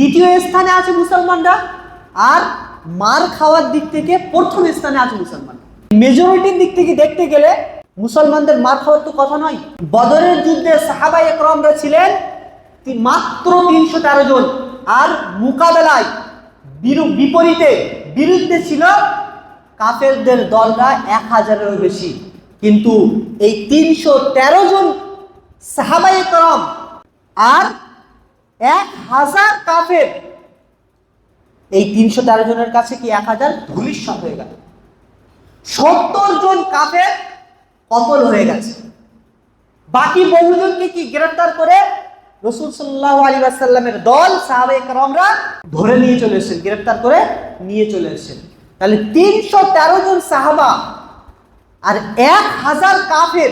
দ্বিতীয় স্থানে আছে মুসলমানরা আর মার খাওয়ার দিক থেকে প্রথম স্থানে আছে মুসলমান মেজরিটির দিক থেকে দেখতে গেলে মুসলমানদের মার খাওয়ার তো কথা নয়। বদরের যুদ্ধে সাহাবাই একরমরা ছিলেন মাত্র তিনশো তেরো জন। আর মোকাবেলায় বিপরীতে বিরুদ্ধে ছিল কাফেরদের দলরা এক হাজারেরও বেশি। কিন্তু এই তিনশো তেরো জন সাহাবাই একরম আর এক হাজার কাফের? এই তিনশো তেরো জনের কাছে কি এক হাজার? ধুলিস্বাদ হয়ে গেল। সত্তর জন কাফের কতল হয়ে গেছে। বাকি বহুজনকে কি গ্রেফতার করে? রসুল সাল্লাহ আলী আসাল্লামের দল, সাহাবে একরমরা ধরে নিয়ে চলে এসেছেন, গ্রেফতার করে নিয়ে চলে এসেছেন। তাহলে তিনশো তেরো জন সাহাবা আর এক হাজার কাফের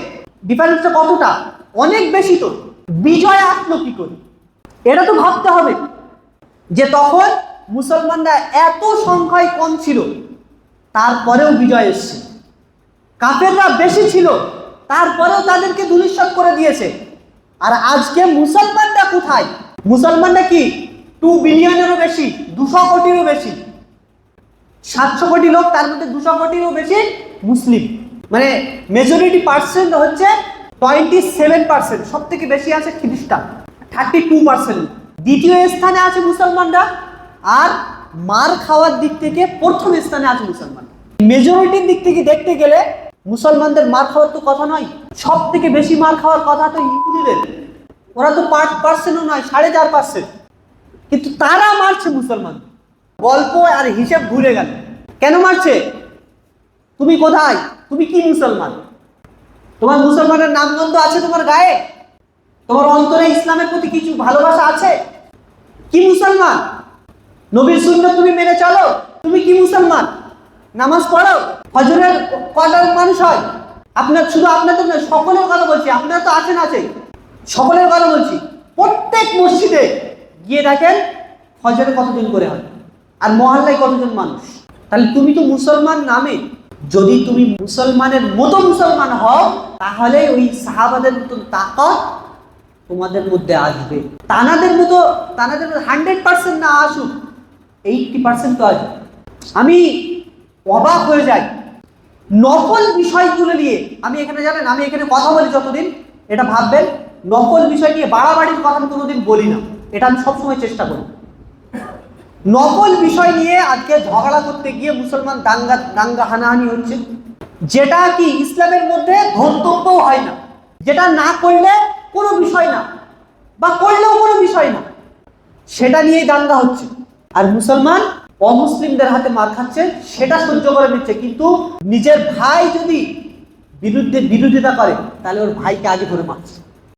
ডিফারেন্সটা কতটা? অনেক বেশি তো। বিজয় আসলো কি করে? এটা তো ভাবতে হবে। যে তখন মুসলমানরা এত সংখ্যায় কম ছিল, তারপরেও বিজয় এসছে। কাফেররা বেশি ছিল, তারপরেও তাদেরকে ধুলিস্বাদ করে দিয়েছে। আর আজকে মুসলমানরা কোথায়? মুসলমানরা কি টু বিলিয়নেরও বেশি, দুশো কোটিরও বেশি, সাতশো কোটি লোক, তার মধ্যে দুশো কোটিরও বেশি মুসলিম। মানে মেজরিটি পার্সেন্ট হচ্ছে টোয়েন্টি সেভেন পার্সেন্ট সব থেকে বেশি আছে খ্রিস্টান থার্টি টু পার্সেন্ট দ্বিতীয় স্থানে আছে মুসলমানরা আর মার খাওয়ার দিক থেকে প্রথম স্থানে আছে মুসলমান মেজরিটির দিক থেকে দেখতে গেলে মুসলমানদের মার খাওয়ার তো কথা নয় সব থেকে বেশি মার খাওয়ার কথা তো ইহুদিদের। ওরা তো পাঁচ পার্সেন্টও নয়, সাড়ে চার পার্সেন্ট কিন্তু তারা মারছে মুসলমান। গল্প আর হিসেব ভুলে গেল। কেন মারছে? তুমি কোথায়? তুমি কি মুসলমান? তোমার মুসলমানের নামগন্ধ আছে তোমার গায়ে? তোমার অন্তরে ইসলামের প্রতি কিছু ভালোবাসা আছে? কি মুসলমান? নবীর শূন্য তুমি মেনে চলো। তুমি কি মুসলমান? নামাজ পড়ো। হজরের কটার মানুষ হয়। আপনার শুধু আপনাদের নয়, সকলের কথা বলছি। আপনারা তো আছেন আছে সকলের কথা বলছি। প্রত্যেক মসজিদে গিয়ে দেখেন হজরে কতজন করে হয় আর মহল্লায় কতজন মানুষ। তাহলে তুমি তো মুসলমান নামে। যদি তুমি মুসলমানের মতো মুসলমান হও, তাহলে ওই সাহাবাদের মতন তাকত তোমাদের মধ্যে আসবে। তানাদের মতো, তানাদের হান্ড্রেড পার্সেন্ট না আসুক এইটটি পার্সেন্ট তো আসবে। আমি অবাক হয়ে যাই। নকল বিষয়গুলো নিয়ে, আমি এখানে জানেন, আমি এখানে কথা বলি যতদিন, এটা ভাববেন, নকল বিষয় নিয়ে বাড়াবাড়ির কথা আমি কোনোদিন বলি না। এটা আমি সবসময় চেষ্টা করি। নকল বিষয় নিয়ে আজকে ঝগড়া করতে গিয়ে মুসলমান দাঙ্গা দাঙ্গা হানাহানি হচ্ছে। যেটা কি ইসলামের মধ্যে ধর্তব্যও হয় না। যেটা না করলে কোনো বিষয় না, বা করলেও কোনো বিষয় না। সেটা নিয়েই দাঙ্গা হচ্ছে। আর মুসলমান অমুসলিমদের হাতে মার খাচ্ছে, সেটা সহ্য করে নিচ্ছে। কিন্তু নিজের ভাই যদি বিরুদ্ধে বিরোধিতা করে, তাহলে ওর ভাইকে আগে ধরে মারছে।